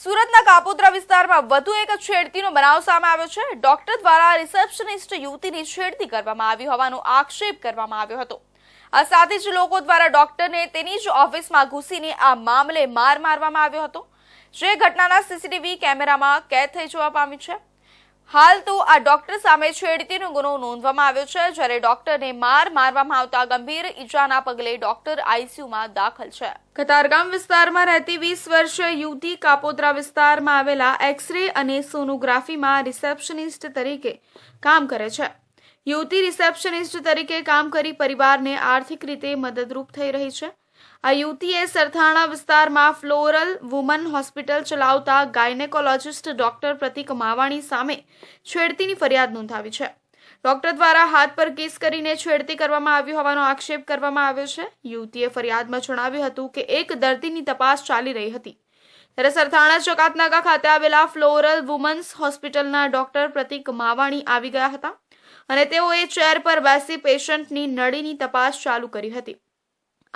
સુરતના કાપોદ્રા વિસ્તારમાં વધુ એક છેડતીનો બનાવ સામે આવ્યો છે. ડોક્ટર દ્વારા રિસેપ્શનિસ્ટ યુવતીની છેડતી કરવામાં આવી હોવાનો આક્ષેપ કરવામાં આવ્યો હતો. આ સાથે જ લોકો દ્વારા ડોક્ટરને તેની જ ઓફિસમાં ઘૂસીને આ મામલે માર મારવામાં આવ્યો હતો. જે ઘટનાના સીસીટીવી કેમેરામાં કેદ થઈ જોવા પામી છે. હાલ તો આ ડોક્ટર સામે છેડતીનો ગુનો નોંધવામાં આવ્યો છે, જ્યારે ડોક્ટરને માર મારવામાં આવતા ગંભીર ઈજાના પગલે ડોક્ટર આઈસીયુમાં દાખલ છે. કતારગામ વિસ્તારમાં રહેતી વીસ વર્ષીય યુવતી કાપોદ્રા વિસ્તારમાં આવેલા એક્સરે અને સોનોગ્રાફીમાં રિસેપ્શનિસ્ટ તરીકે કામ કરે છે. યુવતી રિસેપ્શનિસ્ટ તરીકે કામ કરી પરિવારને આર્થિક રીતે મદદરૂપ થઈ રહી છે. આ યુવતીએ સરથાણા વિસ્તારમાં ફ્લોરલ વુમન હોસ્પિટલ ચલાવતા ગાયનેકોલોજિસ્ટ ડોક્ટર પ્રતિક માવાણી સામે છેડતીની ફરિયાદ નોંધાવી છે. ડોક્ટર દ્વારા હાથ પર કિસ કરીને છેડતી કરવામાં આવી હોવાનો આક્ષેપ કરવામાં આવ્યો છે. યુવતીએ ફરિયાદમાં જણાવ્યું હતું કે એક દર્દીની તપાસ ચાલી રહી હતી. ત્યારે સરથાણા ચકાતનાકા ખાતે આવેલા ફ્લોરલ વુમન્સ હોસ્પિટલના ડોક્ટર પ્રતિક માવાણી આવી ગયા હતા અને તેઓએ ચેર પર બેસી પેશન્ટની નળીની તપાસ ચાલુ કરી હતી.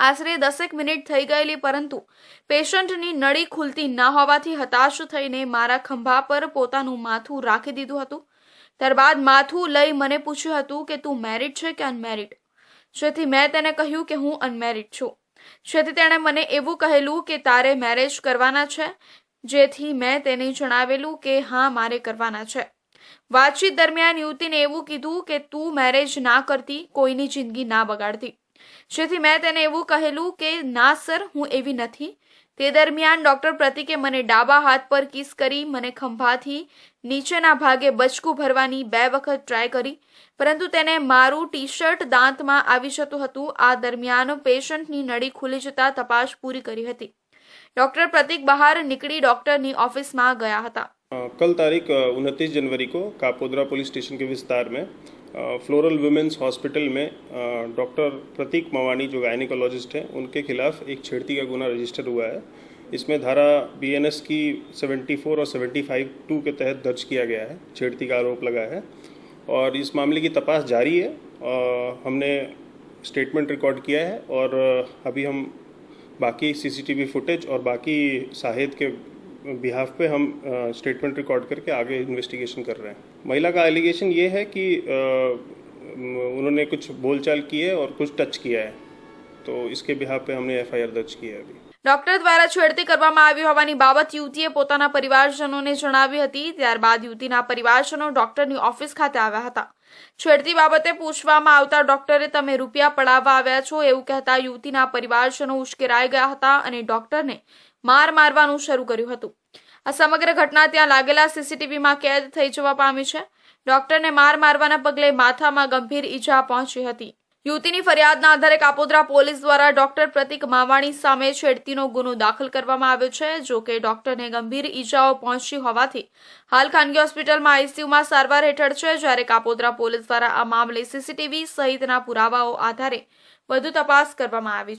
આશરે દસેક મિનિટ થઈ ગયેલી, પરંતુ પેશન્ટની નળી ખુલતી ન હોવાથી હતાશ થઈને મારા ખંભા પર પોતાનું માથું રાખી દીધું હતું. ત્યારબાદ માથું લઈ મને પૂછ્યું હતું કે, તું મેરિડ છે કે અનમેરિડ જેથી મેં તેને કહ્યું કે, હું અનમેરિડ છું. જેથી તેણે મને એવું કહેલું કે, તારે મેરેજ કરવાના છે? જેથી મેં તેને જણાવેલું કે, હા, મારે કરવાના છે. વાતચીત દરમિયાન યુવતીને એવું કીધું કે, તું મેરેજ ના કરતી, કોઈની જિંદગી ના બગાડતી. જેથી મેં તેને એવું કહેલું કે ના સર હું એવી નથી તે દરમિયાન ડોક્ટર પ્રતિકે મને ડાબા હાથ પર કિસ કરી મને ખંભાથી નીચેના ભાગે બચકું ભરવાની બે વખત ટ્રાય કરી પરંતુ તેને મારું ટી શર્ટ દાંતમાં આવી જતું હતું આ દરમિયાન પેશન્ટની નળી ખુલી જતા તપાસ પૂરી કરી હતી ડોક્ટર પ્રતિક બહાર નીકળી ડોક્ટરની ઓફિસમાં ગયા હતા अ, कल तारीख उनतीस जनवरी को कापोद्रा पुलिस स्टेशन के विस्तार में अ, फ्लोरल वुमेन्स हॉस्पिटल में डॉक्टर प्रतीक मवानी जो गायनिकोलॉजिस्ट हैं उनके खिलाफ एक छेड़ती का गुना रजिस्टर हुआ है। इसमें धारा बी एन एस की 74 और 75 टू के तहत दर्ज किया गया है छेड़ती का आरोप लगा है। और इस मामले की तपास जारी है अ, हमने स्टेटमेंट रिकॉर्ड किया है और अभी हम बाकी सीसीटीवी फुटेज और बाकी साहिद के बिहाफ पे हम स्टेटमेंट रिकॉर्ड करके आगे इन्वेस्टिगेशन कर रहे हैं महिला का एलिगेशन ये है कि अ, उन्होंने कुछ बोलचाल की है और कुछ टच किया है तो इसके बिहाफ पे हमने एफआईआर दर्ज की है अभी ડોક્ટર દ્વારા છેડતી કરવામાં આવી હોવાની બાબત યુવતીએ પોતાના પરિવારજનોને જણાવી હતી ત્યારબાદ યુવતીના પરિવારજનો ડોક્ટરની ઓફિસ ખાતે આવ્યા હતા છેડતી બાબતે પૂછવામાં આવતા ડોક્ટરે તમે રૂપિયા પડાવવા આવ્યા છો એવું કહેતા યુવતીના પરિવારજનો ઉશ્કેરાઈ ગયા હતા અને ડોક્ટરને માર મારવાનું શરૂ કર્યું હતું. આ સમગ્ર ઘટના ત્યાં લાગેલા સીસીટીવીમાં કેદ થઈ જવા પામી છે. ડોક્ટરને માર મારવાના પગલે માથામાં ગંભીર ઈજા પહોંચી હતી. યુવતીની ફરિયાદના આધારે કાપોદ્રા પોલીસ દ્વારા ડોક્ટર પ્રતિક માવાણી સામે છેડતીનો ગુનો દાખલ કરવામાં આવ્યો છે, જો કે ડોક્ટરને ગંભીર ઈજાઓ પહોંચી હોવાથી હાલ ખાનગી હોસ્પિટલમાં આઈસીયુમાં સારવાર હેઠળ છે, જ્યારે કાપોદ્રા પોલીસ દ્વારા આ મામલે સીસીટીવી સહિતના પુરાવાઓ આધારે વધુ તપાસ કરવામાં આવી છે.